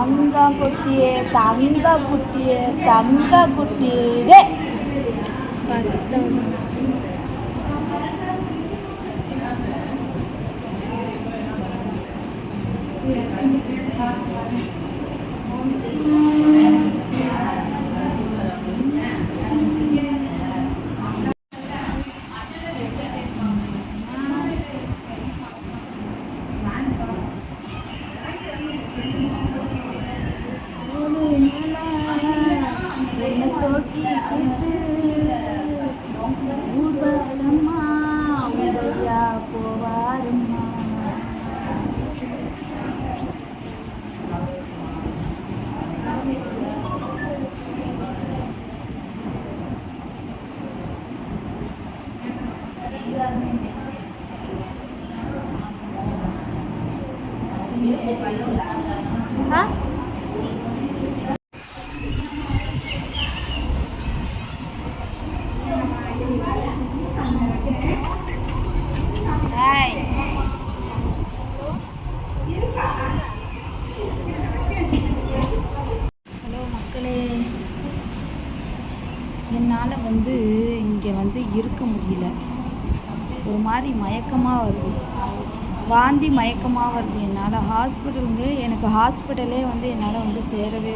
தங்க குட்டியே தங்க குட்டியே தங்க குட்டியே ஆ ஹாய் ஹலோ மக்களே. என்னால் வந்து இங்கே வந்து இருக்க முடியல. ஒரு மாதிரி மயக்கமாக வருது. வாந்தி மயக்கமாக வருது என்னால். ஹாஸ்பிட்டலுங்க எனக்கு ஹாஸ்பிட்டலே வந்து என்னால் வந்து சேரவே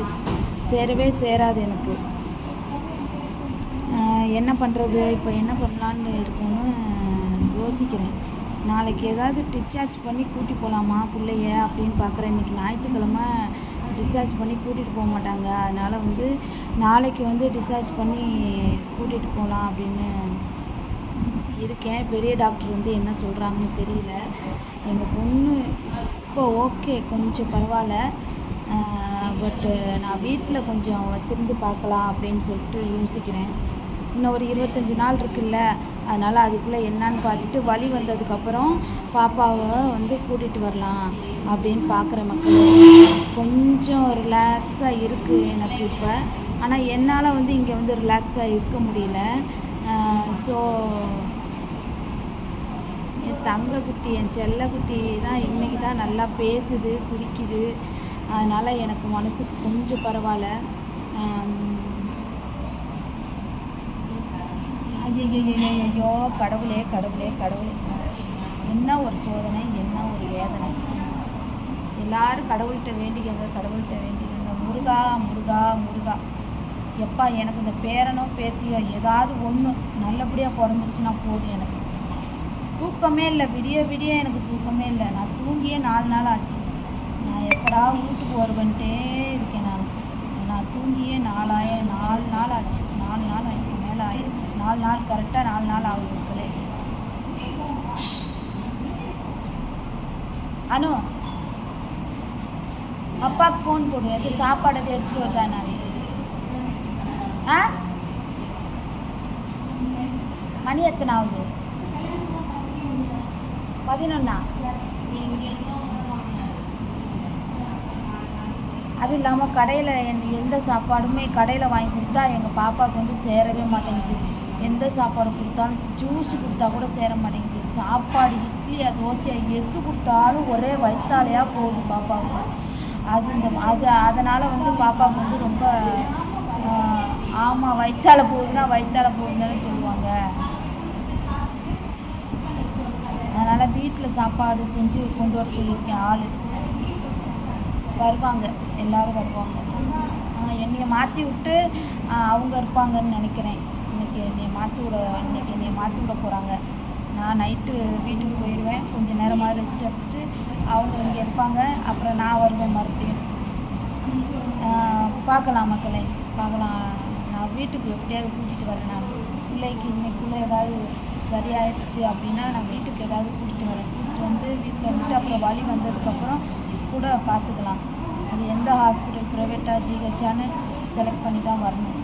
சேரவே சேராது எனக்கு. என்ன பண்ணுறது இப்போ என்ன பண்ணலான்னு இருக்கும்னு யோசிக்கிறேன். நாளைக்கு ஏதாவது டிஸ்சார்ஜ் பண்ணி கூட்டி போகலாமா பிள்ளைய அப்படின்னு பார்க்குறேன் இன்றைக்கி ஞாயிற்றுக்கிழமை டிஸ்சார்ஜ் பண்ணி கூட்டிகிட்டு போக மாட்டாங்க. அதனால் வந்து நாளைக்கு வந்து டிஸ்சார்ஜ் பண்ணி கூட்டிகிட்டு போகலாம் அப்படின்னு இருக்கேன். பெரிய டாக்டர் வந்து என்ன சொல்கிறாங்கன்னு தெரியல. எங்கள் பொண்ணு இப்போ ஓகே கொஞ்சம் பரவாயில்ல. பட்டு நான் வீட்டில் கொஞ்சம் வச்சுருந்து பார்க்கலாம் அப்படின்னு சொல்லிட்டு யோசிக்கிறேன். இன்னும் ஒரு இருபத்தஞ்சி நாள் இருக்குல்ல. அதனால் அதுக்குள்ளே என்னன்னு பார்த்துட்டு வழி வந்ததுக்கப்புறம் பாப்பாவை வந்து கூட்டிகிட்டு வரலாம் அப்படின்னு பார்க்குற மக்கள். கொஞ்சம் ரிலாக்ஸாக இருக்குது எனக்கு இப்போ. ஆனால் என்னால் வந்து இங்கே வந்து ரிலாக்ஸாக இருக்க முடியல. ஸோ என் தங்க குட்டி என் செல்ல குட்டி தான் இன்றைக்கி தான் நல்லா பேசுது சிரிக்குது. அதனால் எனக்கு மனசுக்கு கொஞ்சம் பரவாயில்ல. ஐயோ கடவுளே கடவுளே கடவுளே. என்ன ஒரு சோதனை என்ன ஒரு வேதனை. எல்லாரும் கடவுள்கிட்ட வேண்டிக்கங்க கடவுள்கிட்ட வேண்டிக்கங்க. முருகா முருகா முருகா. எப்பா எனக்கு இந்த பேரனோ பேத்தியோ ஏதாவது ஒன்று நல்லபடியாக பிறந்துருச்சுன்னா போதும் எனக்கு. தூக்கமே இல்லை விடிய விடிய எனக்கு தூக்கமே இல்லை. நான் தூங்கியே நாலு நாள் ஆச்சு. நான் எப்படா வீட்டுக்கு வருவேன்ட்டே இருக்கேன் நான். நான் தூங்கியே நாலாய நாலு நாள் ஆச்சு. நாலு நாள் ஆகி மேலே ஆயிடுச்சு. நாலு நாள் கரெக்டாக நாலு நாள் ஆகும் மக்களே. அனு அப்பாவுக்கு ஃபோன் போடு. எது சாப்பாடு எது எடுத்துகிட்டு வருதா நான்? ஆ? மணி எத்தனை ஆகுது பதினொன்னா? அது இல்லாமல் கடையில் எந்த எந்த சாப்பாடுமே கடையில் வாங்கி கொடுத்தா எங்கள் பாப்பாவுக்கு வந்து சேரவே மாட்டேங்குது. எந்த சாப்பாடு கொடுத்தாலும் ஜூஸ் கொடுத்தா கூட சேர மாட்டேங்குது. சாப்பாடு இட்லியா தோசையா எது கொடுத்தாலும் ஒரே வயிற்றாலையாக போகுது பாப்பாவுக்கு. அது இந்த அது அதனால் வந்து பாப்பாவுக்கு வந்து ரொம்ப ஆமாம் வயிற்றால போகுதுன்னா வயிற்றால போகுதுன்னு சொல்லுவாங்க. அதனால் வீட்டில் சாப்பாடு செஞ்சு கொண்டு வர சொல்லியிருக்கேன் ஆள். வருவாங்க எல்லோரும் வருவாங்க. என்னையை மாற்றி விட்டு அவங்க இருப்பாங்கன்னு நினைக்கிறேன். இன்னைக்கு என்னை மாற்றி விட இன்றைக்கி என்னை மாற்றி விட போகிறாங்க நான் நைட்டு வீட்டுக்கு போயிடுவேன். கொஞ்சம் நேரமாக ரெஸ்ட் எடுத்துட்டு அவங்க இங்கே இருப்பாங்க. அப்புறம் நான் வருவேன் மறுபடியும். பார்க்கலாம் மக்களை. பார்க்கலாம் நான் வீட்டுக்கு எப்படியாவது கூட்டிகிட்டு வரேன். நான் பிள்ளைக்கு இன்னைக்குள்ளே ஏதாவது சரியாயிடுச்சு அப்படின்னா நான் வீட்டுக்கு ஏதாவது கூட்டிகிட்டு வரேன். கூட்டிகிட்டு வந்து வீட்டில் வந்துட்டு அப்புறம் வலி வந்ததுக்கப்புறம் கூட பார்த்துக்கலாம். அது எந்த ஹாஸ்பிட்டல் ப்ரைவேட்டாக ஜிஹெச்சான்னு செலக்ட் பண்ணி தான் வரணும்.